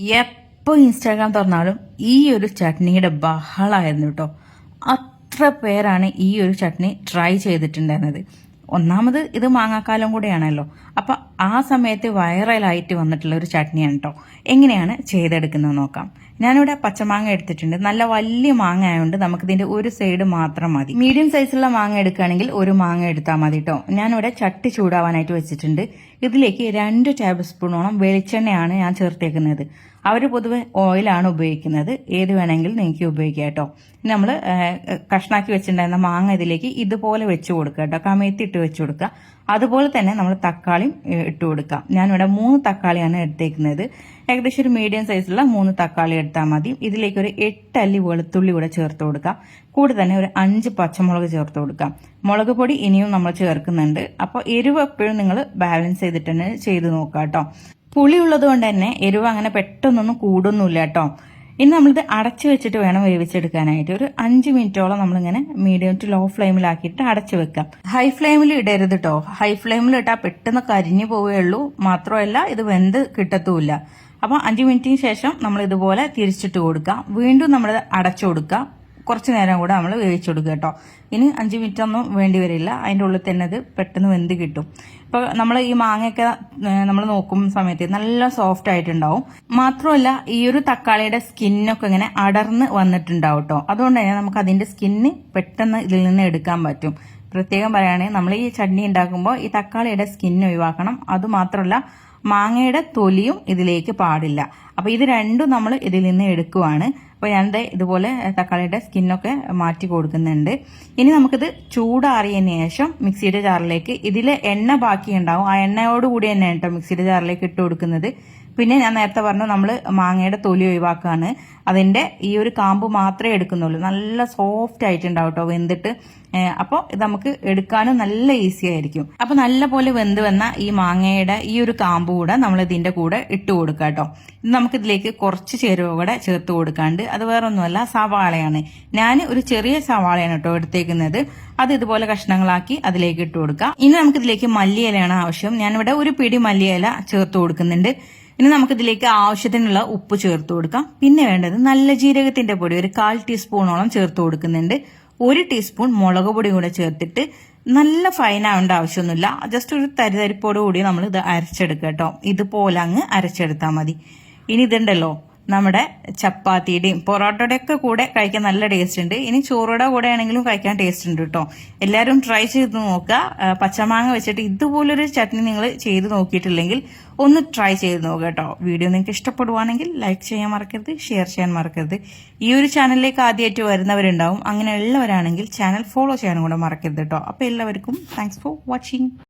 എപ്പോൾ ഇൻസ്റ്റാഗ്രാം തുറന്നാലും ഈ ഒരു ചട്നിയുടെ ബഹളമായിരുന്നു കേട്ടോ അത്ര പേരാണ് ഈ ഒരു ചട്നി ട്രൈ ചെയ്തിട്ടുണ്ടായിരുന്നത്. ഒന്നാമത് ഇത് മാങ്ങാക്കാലം കൂടെയാണല്ലോ. അപ്പൊ ആ സമയത്ത് വൈറലായിട്ട് വന്നിട്ടുള്ള ഒരു ചട്നിയാണ് കേട്ടോ എങ്ങനെയാണ് ചെയ്തെടുക്കുന്നത് നോക്കാം. ഞാനിവിടെ പച്ചമാങ്ങ എടുത്തിട്ടുണ്ട്. നല്ല വലിയ മാങ്ങ ആയതുകൊണ്ട് നമുക്കിതിന്റെ ഒരു സൈഡ് മാത്രം മതി. മീഡിയം സൈസുള്ള മാങ്ങ എടുക്കുകയാണെങ്കിൽ ഒരു മാങ്ങ എടുത്താൽ മതി കേട്ടോ ഞാനിവിടെ ചട്ടി ചൂടാവാനായിട്ട് വെച്ചിട്ടുണ്ട്. ഇതിലേക്ക് രണ്ട് ടേബിൾ സ്പൂണോളം വെളിച്ചെണ്ണയാണ് ഞാൻ ചേർത്തേക്കുന്നത്. അവർ പൊതുവെ ഓയിലാണ് ഉപയോഗിക്കുന്നത്. ഏത് വേണമെങ്കിലും നിങ്ങൾക്ക് ഉപയോഗിക്കാം കേട്ടോ നമ്മൾ കഷ്ണാക്കി വെച്ചിട്ടുണ്ടായിരുന്ന മാങ്ങ ഇതിലേക്ക് ഇതുപോലെ വെച്ച് കൊടുക്കുക കേട്ടോ കമയത്തി വെച്ച് കൊടുക്കുക. അതുപോലെ തന്നെ നമ്മൾ തക്കാളിയും ഇട്ട് കൊടുക്കാം. ഞാനിവിടെ മൂന്ന് തക്കാളിയാണ് എടുത്തേക്കുന്നത്. ഏകദേശം ഒരു മീഡിയം സൈസുള്ള മൂന്ന് തക്കാളി എടുത്താൽ മതി. ഇതിലേക്ക് ഒരു എട്ട് അല്ലി വെളുത്തുള്ളി കൂടെ ചേർത്ത് കൊടുക്കാം. കൂടെ തന്നെ ഒരു അഞ്ച് പച്ചമുളക് ചേർത്ത് കൊടുക്കാം. മുളക് പൊടി ഇനിയും നമ്മൾ ചേർക്കുന്നുണ്ട്. അപ്പോൾ എരിവ് എപ്പോഴും നിങ്ങൾ ബാലൻസ് ചെയ്തിട്ട് തന്നെ ചെയ്ത് നോക്കുക കേട്ടോ. പുളി ഉള്ളത് കൊണ്ട് തന്നെ എരിവ് അങ്ങനെ പെട്ടെന്നൊന്നും കൂടുന്നില്ല കേട്ടോ. ഇനി നമ്മളിത് അടച്ചു വെച്ചിട്ട് വേണം വേവിച്ചെടുക്കാനായിട്ട്. ഒരു അഞ്ച് മിനിറ്റോളം നമ്മളിങ്ങനെ മീഡിയം ടു ലോ ഫ്ലെയിമിലാക്കിയിട്ട് അടച്ചു വെക്കാം. ഹൈ ഫ്ലെയിമിൽ ഇടരുത് കേട്ടോ. ഹൈ ഫ്ലെയിമിൽ ഇട്ടാൽ പെട്ടെന്ന് കരിഞ്ഞു പോവുകയുള്ളൂ. മാത്രമല്ല ഇത് വെന്ത് കിട്ടത്തുമില്ല. അപ്പോൾ അഞ്ച് മിനിറ്റിന് ശേഷം നമ്മൾ ഇതുപോലെ തിരിച്ചിട്ട് കൊടുക്കുക. വീണ്ടും നമ്മൾ അടച്ചു കൊടുക്കുക. കുറച്ച് നേരം കൂടെ നമ്മൾ വേവിച്ചു കൊടുക്കുക കേട്ടോ. ഇനി അഞ്ച് മിനിറ്റ് ഒന്നും വേണ്ടി വരില്ല. അതിന്റെ ഉള്ളിൽ തന്നെ അത് പെട്ടെന്ന് വെന്ത് കിട്ടും. ഇപ്പോൾ നമ്മൾ ഈ മാങ്ങയൊക്കെ നമ്മൾ നോക്കും സമയത്ത് നല്ല സോഫ്റ്റ് ആയിട്ടുണ്ടാവും. മാത്രമല്ല ഈ ഒരു തക്കാളിയുടെ സ്കിന്നൊക്കെ ഇങ്ങനെ അടർന്ന് വന്നിട്ടുണ്ടാവും കേട്ടോ. അതുകൊണ്ട് തന്നെ നമുക്ക് അതിന്റെ സ്കിന്ന് പെട്ടെന്ന് ഇതിൽ നിന്ന് എടുക്കാൻ പറ്റും. പ്രത്യേകം പറയുകയാണെങ്കിൽ നമ്മൾ ഈ ചട്നി ഉണ്ടാക്കുമ്പോൾ ഈ തക്കാളിയുടെ സ്കിൻ ഒഴിവാക്കണം. അതുമാത്രമല്ല മാങ്ങയുടെ തൊലിയും ഇതിലേക്ക് പാടില്ല. അപ്പോൾ ഇത് രണ്ടും നമ്മൾ ഇതിൽ നിന്ന് എടുക്കുവാണ്. അപ്പൊ എന്താ ഇതുപോലെ തക്കാളിയുടെ സ്കിന്നൊക്കെ മാറ്റി കൊടുക്കുന്നുണ്ട്. ഇനി നമുക്കിത് ചൂടാറിയതിന് ശേഷം മിക്സിയുടെ ജാറിലേക്ക് ഇതിൽ എണ്ണ ബാക്കി ഉണ്ടാവും ആ എണ്ണയോട് കൂടി തന്നെ കേട്ടോ മിക്സിയുടെ ജാറിലേക്ക് ഇട്ട് കൊടുക്കുന്നത്. പിന്നെ ഞാൻ നേരത്തെ പറഞ്ഞു നമ്മൾ മാങ്ങയുടെ തൊലി ഒഴിവാക്കാണ്. അതിന്റെ ഈ ഒരു കാമ്പ് മാത്രമേ എടുക്കുന്നുള്ളൂ. നല്ല സോഫ്റ്റ് ആയിട്ടുണ്ടാവും കേട്ടോ വെന്തിട്ട്. അപ്പോൾ ഇത് നമുക്ക് എടുക്കാനും നല്ല ഈസി ആയിരിക്കും. അപ്പോൾ നല്ല പോലെ വെന്ത് വന്ന ഈ മാങ്ങയുടെ ഈ ഒരു കാമ്പ് കൂടെ നമ്മൾ ഇതിന്റെ കൂടെ ഇട്ട് കൊടുക്കുക കേട്ടോ ഇത് നമുക്ക് ഇതിലേക്ക് കുറച്ച് ചേരുവ കൂടെ ചേർത്ത് കൊടുക്കാണ്ട്. അത് വേറെ ഒന്നുമല്ല സവാളയാണ്. ഞാൻ ഒരു ചെറിയ സവാളയാണ് കേട്ടോ എടുത്തേക്കുന്നത്. അത് ഇതുപോലെ കഷ്ണങ്ങളാക്കി അതിലേക്ക് ഇട്ട് കൊടുക്കാം. ഇനി നമുക്ക് ഇതിലേക്ക് മല്ലിയിലയാണ് ആവശ്യം. ഞാനിവിടെ ഒരു പിടി മല്ലിയില ചേർത്ത് കൊടുക്കുന്നുണ്ട്. ഇനി നമുക്ക് ഇതിലേക്ക് ആവശ്യത്തിനുള്ള ഉപ്പ് ചേർത്ത് കൊടുക്കാം. പിന്നെ വേണ്ടത് നല്ല ജീരകത്തിന്റെ പൊടി ഒരു കാൽ ടീസ്പൂണോളം ചേർത്ത് കൊടുക്കുന്നുണ്ട്. ഒരു ടീസ്പൂൺ മുളക് പൊടി കൂടെ ചേർത്തിട്ട് നല്ല ഫൈൻ ആവേണ്ട ആവശ്യമൊന്നുമില്ല. ജസ്റ്റ് ഒരു തരിതരിപ്പോട് കൂടി നമ്മൾ ഇത് അരച്ചെടുക്കുക കേട്ടോ. ഇതുപോലെ അങ്ങ് അരച്ചെടുത്താൽ മതി. ഇനി ഇതുണ്ടല്ലോ നമ്മുടെ ചപ്പാത്തിയുടെയും പൊറോട്ടയുടെ ഒക്കെ കൂടെ കഴിക്കാൻ നല്ല ടേസ്റ്റ് ഉണ്ട്. ഇനി ചോറുടെ കൂടെ ആണെങ്കിലും കഴിക്കാൻ ടേസ്റ്റ് ഉണ്ട് കേട്ടോ എല്ലാവരും ട്രൈ ചെയ്ത് നോക്കുക. പച്ചമാങ്ങ വെച്ചിട്ട് ഇതുപോലൊരു ചട്നി നിങ്ങൾ ചെയ്ത് നോക്കിയിട്ടില്ലെങ്കിൽ ഒന്ന് ട്രൈ ചെയ്ത് നോക്കുക കേട്ടോ വീഡിയോ നിങ്ങൾക്ക് ഇഷ്ടപ്പെടുവാണെങ്കിൽ ലൈക്ക് ചെയ്യാൻ മറക്കരുത് ഷെയർ ചെയ്യാൻ മറക്കരുത്. ഈ ഒരു ചാനലിലേക്ക് ആദ്യമായിട്ട് വരുന്നവരുണ്ടാവും. അങ്ങനെ ഉള്ളവരാണെങ്കിൽ ചാനൽ ഫോളോ ചെയ്യാനും കൂടെ മറക്കരുത് കേട്ടോ അപ്പോൾ എല്ലാവർക്കും താങ്ക്സ് ഫോർ വാച്ചിങ്